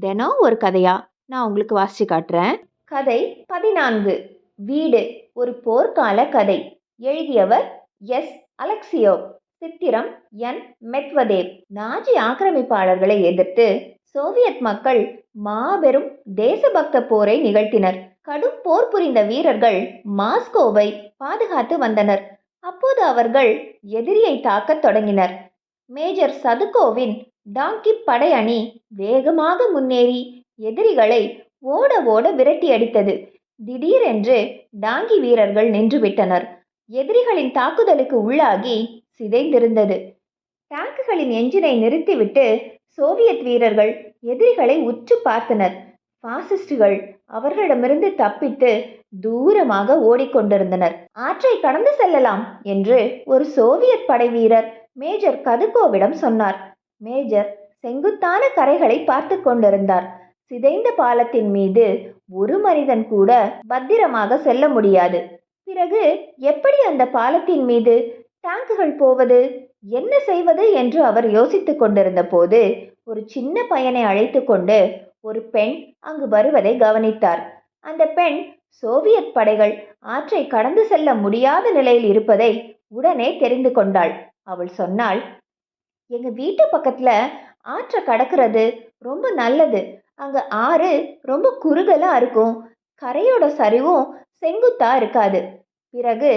தினம் ஒரு கதையா? நான் உங்களுக்கு வாசிச்சு காட்டுறேன். கதை பதினான்கு. வீடு ஒரு போர்க்கால கதை. எழுதியவர் எஸ். அலெக்சியோ. சித்திரம் என். மெத்வதேவ். நாஜி ஆக்கிரமிப்பாளர்களை எதிர்த்து சோவியத் மக்கள் மாபெரும் தேசபக்த போரை நிகழ்த்தினர். கடும் போர் புரிந்த வீரர்கள் மாஸ்கோவை பாதுகாத்து வந்தனர். அப்போது அவர்கள் எதிரியை தாக்கத் தொடங்கினர். மேஜர் சதுகோவின் டாங்கி படை அணி வேகமாக முன்னேறி எதிரிகளை ஓட ஓட விரட்டி அடித்தது. திடீரென்று டாங்கி வீரர்கள் நின்றுவிட்டனர் எதிரிகளின் தாக்குதலுக்கு உள்ளாகி சிதைந்திருந்தது. டேங்குகளின் எஞ்சினை நிறுத்திவிட்டு சோவியத் வீரர்கள் எதிரிகளை உற்று பார்த்தனர். பாசிஸ்டுகள் அவர்களிடமிருந்து தப்பித்து தூரமாக ஓடிக்கொண்டிருந்தனர். ஆற்றை கடந்து செல்லலாம் என்று ஒரு சோவியத் படை வீரர் மேஜர் கதுகோவிடம் சொன்னார். மேஜர் செங்குத்தான கரைகளை பார்த்து கொண்டிருந்தார். சிதைந்த பாலத்தின் மீது ஒரு மனிதன் கூட பத்திரமாக செல்ல முடியாது. பிறகு எப்படி அந்த பாலத்தின் மீது டேங்குகள் போவது? என்ன செய்வது என்று அவர் யோசித்துக் கொண்டிருந்த போது ஒரு சின்ன பையனை அழைத்து கொண்டு ஒரு பெண் அங்கு வருவதை கவனித்தார். அந்த பெண் சோவியத் படைகள் ஆற்றை கடந்து செல்ல முடியாத நிலையில் இருப்பதை உடனே தெரிந்து கொண்டாள். அவள் சொன்னாள் எங்க வீட்டு பக்கத்துல ஆற்றை கடக்கிறது ரொம்ப நல்லது. அங்க ஆறு ரொம்ப குறுகலா இருக்கும். கரையோட சரிவும் செங்குத்தா இருக்காது. பிறகு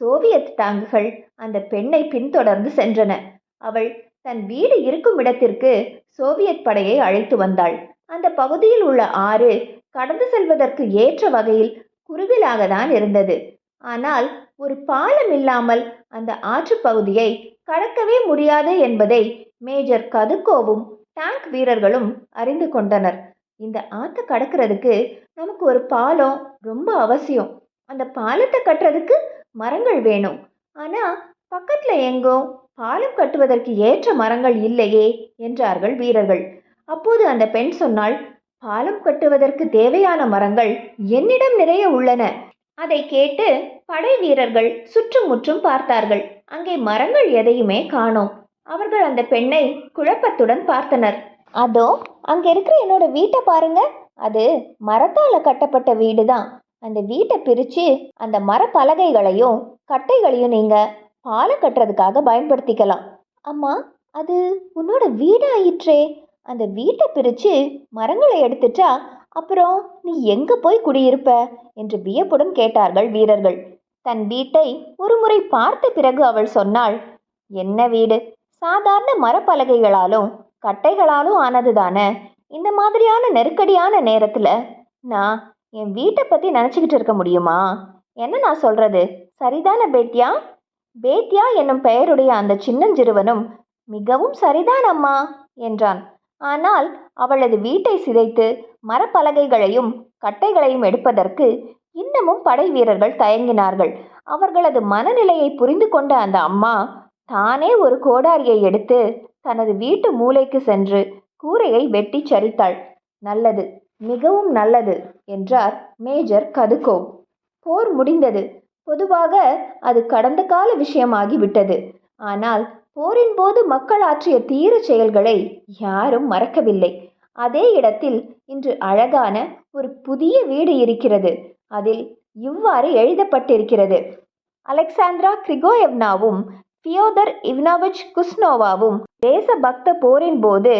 சோவியத் டாங்குகள் அந்த பெண்ணை பின்தொடர்ந்து சென்றன. அவள் தன் வீடு இருக்கும் இடத்திற்கு சோவியத் படையை அழைத்து வந்தாள். அந்த பகுதியில் உள்ள ஆறு கடந்து செல்வதற்கு ஏற்ற வகையில் குறுகலாக தான் இருந்தது. ஆனால் ஒரு பாலம் இல்லாமல் அந்த ஆற்று பகுதியை கடக்கவே முடியாது என்பதை மேஜர் கதுக்கோவும் டேங்க் வீரர்களும் அறிந்து கொண்டனர். இந்த ஆற்றை கடக்கிறதுக்கு நமக்கு ஒரு பாலம் ரொம்ப அவசியம். அந்த பாலத்தை கட்டுறதுக்கு மரங்கள் வேணும். ஆனா பக்கத்துல எங்கோ பாலம் கட்டுவதற்கு ஏற்ற மரங்கள் இல்லையே என்றார்கள் வீரர்கள். அப்போது அந்த பெண் சொன்னால் பாலம் கட்டுவதற்கு தேவையான மரங்கள் என்னிடம் நிறைய உள்ளன. அதை கேட்டு படை வீரர்கள் சுற்றுமுற்றும் பார்த்தார்கள். அங்கே மரங்கள் எதையுமே காணோம். அவர்கள் அந்த பெண்ணை குழப்பத்துடன் பார்த்தனர். அதோ அங்க இருக்கிற என்னோட வீட்டை பாருங்க. அது மரத்தால கட்டப்பட்ட வீடு தான் அந்த வீட்டை பிரிச்சு அந்த மர பலகைகளையும் கட்டைகளையும் நீங்க பாலை கட்டுறதுக்காக பயன்படுத்திக்கலாம். அம்மா அது உன்னோட வீடாயிற்றே. அந்த வீட்டை பிரிச்சு மரங்களை எடுத்துட்டா அப்புறம் நீ எங்க போய் குடியிருப்ப? என்று வியப்புடன் கேட்டார்கள் வீரர்கள். தன் வீட்டை ஒரு முறை பார்த்த பிறகு அவள் சொன்னாள் என்ன வீடு? சாதாரண மரப்பலகைகளாலும் கட்டைகளாலும் ஆனதுதானே? இந்த மாதிரியான நெருக்கடியான நேரத்துல நான் என் வீட்டை பத்தி நினச்சிக்கிட்டு இருக்க முடியுமா? என்ன நான் சொல்றது? சரிதானே பேத்தியா பேத்தியா என்னும் பெயருடைய அந்த சின்னஞ்சிறுவனும் மிகவும் சரிதான் அம்மா என்றான். ஆனால் அவளது வீட்டை சிதைத்து மரப்பலகைகளையும் கட்டைகளையும் எடுப்பதற்கு இன்னமும் படை வீரர்கள் தயங்கினார்கள். அவர்களது மனநிலையை புரிந்து கொண்ட அந்த அம்மா தானே ஒரு கோடாரியை எடுத்து தனது வீட்டு மூலைக்கு சென்று கூரையை வெட்டி சரித்தாள். நல்லது மிகவும் நல்லது என்றார் மேஜர் கதுகோ. போர் முடிந்தது. பொதுவாக அது கடந்த கால விஷயமாகிவிட்டது ஆனால் போரின் போது மக்கள் ஆற்றிய தீர செயல்களை யாரும் மறக்கவில்லை. அதே இடத்தில் இன்று அழகான ஒரு புதிய வீடு இருக்கிறது. அதில் இவ்வாறு எழுதப்பட்டிருக்கிறது. அலெக்சாந்திரா கிரிகோயவ்னாவும் பியோதர் இவ்னாவிச் குஸ்னோவாவும் தேசபக்த போரின் போது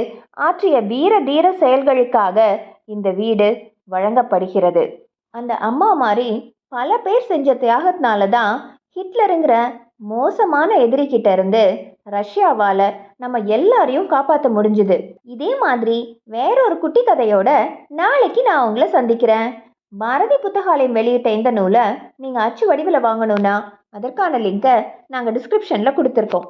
ஆற்றிய வீர தீர செயல்களுக்காக இந்த வீடு வழங்கப்படுகிறது. அந்த அம்மா மாதிரி பல பேர் செஞ்ச தியாகத்தினால தான் ஹிட்லருங்கிற மோசமான எதிரிகிட்ட இருந்து ரஷ்யாவால் நம்ம எல்லாரையும் காப்பாற்ற முடிஞ்சுது. இதே மாதிரி வேறொரு குட்டி கதையோட நாளைக்கு நான் உங்களை சந்திக்கிறேன். பாரதி புத்தகாலயம் வெளியிட்ட இந்த நூலை நீங்கள் அச்சு வடிவில் வாங்கணும்னா அதற்கான லிங்கை நாங்கள் டிஸ்கிரிப்ஷனில் கொடுத்துருக்கோம்.